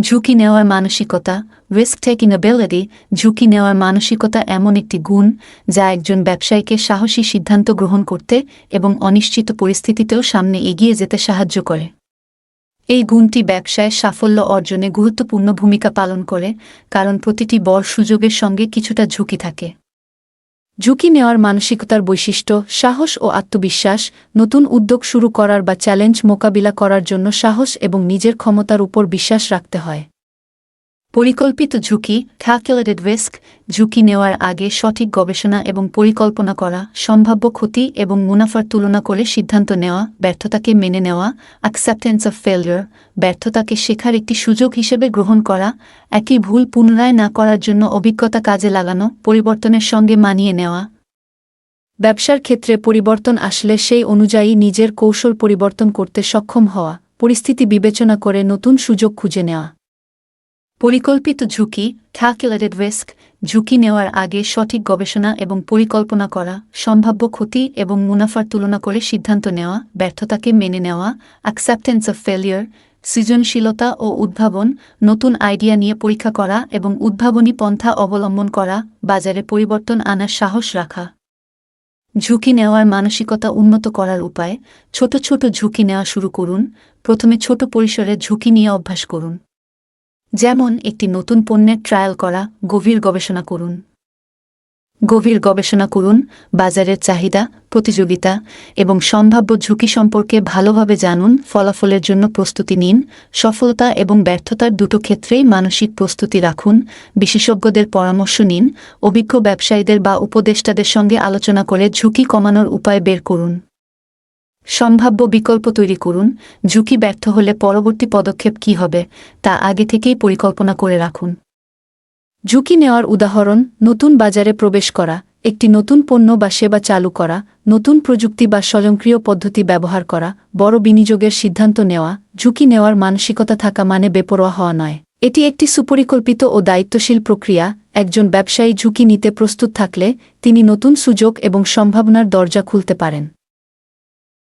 ঝুঁকি নেওয়ার মানসিকতা রিস্ক টেকিং অ্যাবিলিটি ঝুঁকি নেওয়ার মানসিকতা এমন একটি গুণ যা একজন ব্যবসায়ীকে সাহসী সিদ্ধান্ত গ্রহণ করতে এবং অনিশ্চিত পরিস্থিতিতেও সামনে এগিয়ে যেতে সাহায্য করে। এই গুণটি ব্যবসায় সাফল্য অর্জনে গুরুত্বপূর্ণ ভূমিকা পালন করে, কারণ প্রতিটি বর সুযোগের সঙ্গে কিছুটা ঝুঁকি থাকে। ঝুঁকি নেওয়ার মানসিকতার বৈশিষ্ট্য, সাহস ও আত্মবিশ্বাস, নতুন উদ্যোগ শুরু করার বা চ্যালেঞ্জ মোকাবিলা করার জন্য সাহস এবং নিজের ক্ষমতার উপর বিশ্বাস রাখতে হয়। পরিকল্পিত ঝুঁকি ক্যালকুলেটেড রিস্ক ঝুঁকি নেওয়ার আগে সঠিক গবেষণা এবং পরিকল্পনা করা, সম্ভাব্য ক্ষতি এবং মুনাফার তুলনা করে সিদ্ধান্ত নেওয়া, ব্যর্থতাকে মেনে নেওয়া অ্যাকসেপ্টেন্স অফ ফেলিয়র ব্যর্থতাকে শেখার একটি সুযোগ হিসেবে গ্রহণ করা, একই ভুল পুনরায় না করার জন্য অভিজ্ঞতা কাজে লাগানো, পরিবর্তনের সঙ্গে মানিয়ে নেওয়া। ব্যবসার ক্ষেত্রে পরিবর্তন আসলে সেই অনুযায়ী নিজের কৌশল পরিবর্তন করতে সক্ষম হওয়া, পরিস্থিতি বিবেচনা করে নতুন সুযোগ খুঁজে নেওয়া। পরিকল্পিত ঝুঁকি ক্যালকুলেটেড রিস্ক ঝুঁকি নেওয়ার আগে সঠিক গবেষণা এবং পরিকল্পনা করা, সম্ভাব্য ক্ষতি এবং মুনাফার তুলনা করে সিদ্ধান্ত নেওয়া, ব্যর্থতাকে মেনে নেওয়া অ্যাকসেপ্টেন্স অফ ফেলিয়র সৃজনশীলতা ও উদ্ভাবন, নতুন আইডিয়া নিয়ে পরীক্ষা করা এবং উদ্ভাবনী পন্থা অবলম্বন করা, বাজারে পরিবর্তন আনার সাহস রাখা। ঝুঁকি নেওয়ার মানসিকতা উন্নত করার উপায়, ছোট ছোট ঝুঁকি নেওয়া শুরু করুন, প্রথমে ছোট পরিসরে ঝুঁকি নিয়ে অভ্যাস করুন। যেমন একটি নতুন পণ্যের ট্রায়াল করা, গভীর গবেষণা করুন। গভীর গবেষণা করুন, বাজারের চাহিদা, প্রতিযোগিতা এবং সম্ভাব্য ঝুঁকি সম্পর্কে ভালোভাবে জানুন, ফলাফলের জন্য প্রস্তুতি নিন, সফলতা এবং ব্যর্থতার দুটো ক্ষেত্রেই মানসিক প্রস্তুতি রাখুন, বিশেষজ্ঞদের পরামর্শ নিন, অভিজ্ঞ ব্যবসায়ীদের বা উপদেষ্টাদের সঙ্গে আলোচনা করে ঝুঁকি কমানোর উপায় বের করুন। সম্ভাব্য বিকল্প তৈরি করুন, ঝুঁকি ব্যর্থ হলে পরবর্তী পদক্ষেপ কী হবে, তা আগে থেকেই পরিকল্পনা করে রাখুন। ঝুঁকি নেওয়ার উদাহরণ, নতুন বাজারে প্রবেশ করা, একটি নতুন পণ্য বা সেবা চালু করা, নতুন প্রযুক্তি বা স্বয়ংক্রিয় পদ্ধতি ব্যবহার করা, বড় বিনিয়োগের সিদ্ধান্ত নেওয়া, ঝুঁকি নেওয়ার মানসিকতা থাকা মানে বেপরোয়া হওয়া নয়। এটি একটি সুপরিকল্পিত ও দায়িত্বশীল প্রক্রিয়া, একজন ব্যবসায়ী ঝুঁকি নিতে প্রস্তুত থাকলে তিনি নতুন সুযোগ এবং সম্ভাবনার দরজা খুলতে পারেন।